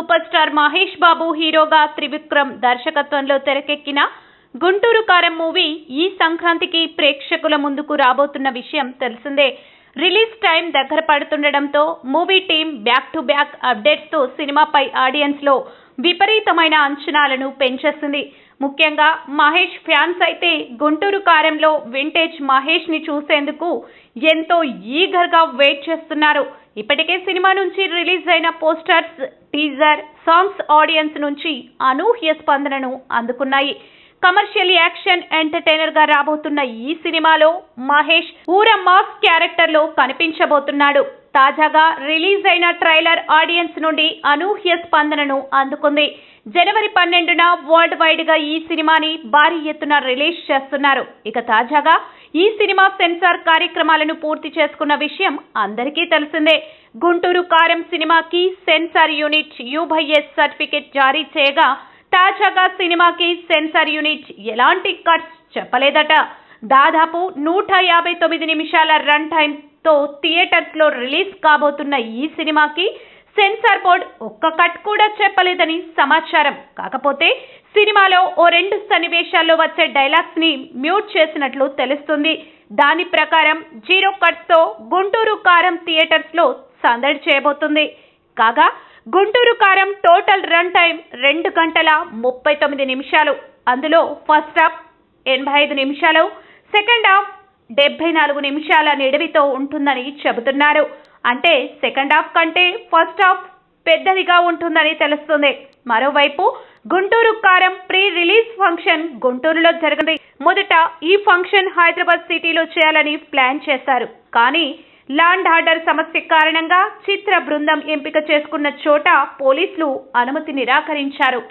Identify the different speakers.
Speaker 1: Super star Mahesh Babu హీరోగా త్రివిక్రమ్ దర్శకత్వంలో తెరకెక్కిన గుంటూరు కారం మూవీ ఈ సంక్రాంతికి ప్రేక్షకుల ముందుకు రాబోతున్న విషయం తెలిసిందే. రిలీజ్ టైం దగ్గర పడుతుండటంతో movie team back to back అప్డేట్స్తో సినిమాపై ఆడియన్స్లో విపరీతమైన అంచనాలను పెంచేస్తుంది ముఖ్యంగా మహేష్ ఫ్యాన్స్ అయితే గుంటూరు కారంలో వింటేజ్ మహేష్ని చూసేందుకు ఎంతో ఈగర్గా వెయిట్ చేస్తున్నారు. ఇప్పటికే సినిమా నుంచి రిలీజ్ అయిన పోస్టర్స్ టీజర్ సాంగ్స్ ఆడియన్స్ నుంచి అనూహ్య స్పందనను అందుకున్నాయి. కమర్షియల్ యాక్షన్ ఎంటర్టైనర్గా రాబోతున్న ఈ సినిమాలో మహేష్ ఊర మాస్ క్యారెక్టర్లో కనిపించబోతున్నాడు. తాజాగా రిలీజ్ అయిన ట్రైలర్ ఆడియన్స్ నుండి అనూహ్య స్పందనను అందుకుంది. జనవరి పన్నెండున వరల్డ్ వైడ్గా ఈ సినిమాని భారీ ఎత్తున రిలీజ్ చేస్తున్నారు. ఇక తాజాగా ఈ సినిమా సెన్సార్ కార్యక్రమాలను పూర్తి చేసుకున్న విషయం అందరికీ తెలిసిందే. గుంటూరు కారం సినిమాకి సెన్సార్ యూనిట్ యూభైఎస్ సర్టిఫికెట్ జారీ చేయగా తాజాగా సినిమాకి సెన్సార్ యూనిట్ ఎలాంటి కట్స్ చెప్పలేదట. దాదాపు నూట యాభై తొమ్మిది నిమిషాల రన్ టైం తో థియేటర్స్లో రిలీజ్ కాబోతున్న ఈ సినిమాకి సెన్సార్ బోర్డ్ ఒక్క కట్ కూడా చెప్పలేదని సమాచారం. కాకపోతే సినిమాలో ఓ రెండు సన్నివేశాల్లో వచ్చే డైలాగ్స్ని మ్యూట్ చేసినట్లు తెలుస్తుంది. దాని ప్రకారం జీరో కట్స్తో గుంటూరు కారం థియేటర్స్లో సందడి చేయబోతుంది. కాగా గుంటూరు కారం టోటల్ రన్ టైం రెండు గంటల ముప్పై తొమ్మిది నిమిషాలు. అందులో ఫస్ట్ హాఫ్ ఎనభై ఐదు నిమిషాలు సెకండ్ హాఫ్ డెబ్బై నాలుగు నిమిషాల నిడివితో ఉంటుందని చెబుతున్నారు. అంటే సెకండ్ హాఫ్ కంటే ఫస్ట్ హాఫ్ పెద్దదిగా ఉంటుందని తెలుస్తుంది. మరోవైపు గుంటూరు కారం ప్రీ రిలీజ్ ఫంక్షన్ గుంటూరులో జరిగింది మొదట ఈ ఫంక్షన్ హైదరాబాద్ సిటీలో చేయాలని ప్లాన్ చేశారు. కానీ ల్యాండ్ ఆర్డర్ సమస్య కారణంగా చిత్ర బృందం ఎంపిక చేసుకున్న చోట పోలీసులు అనుమతి నిరాకరించారు.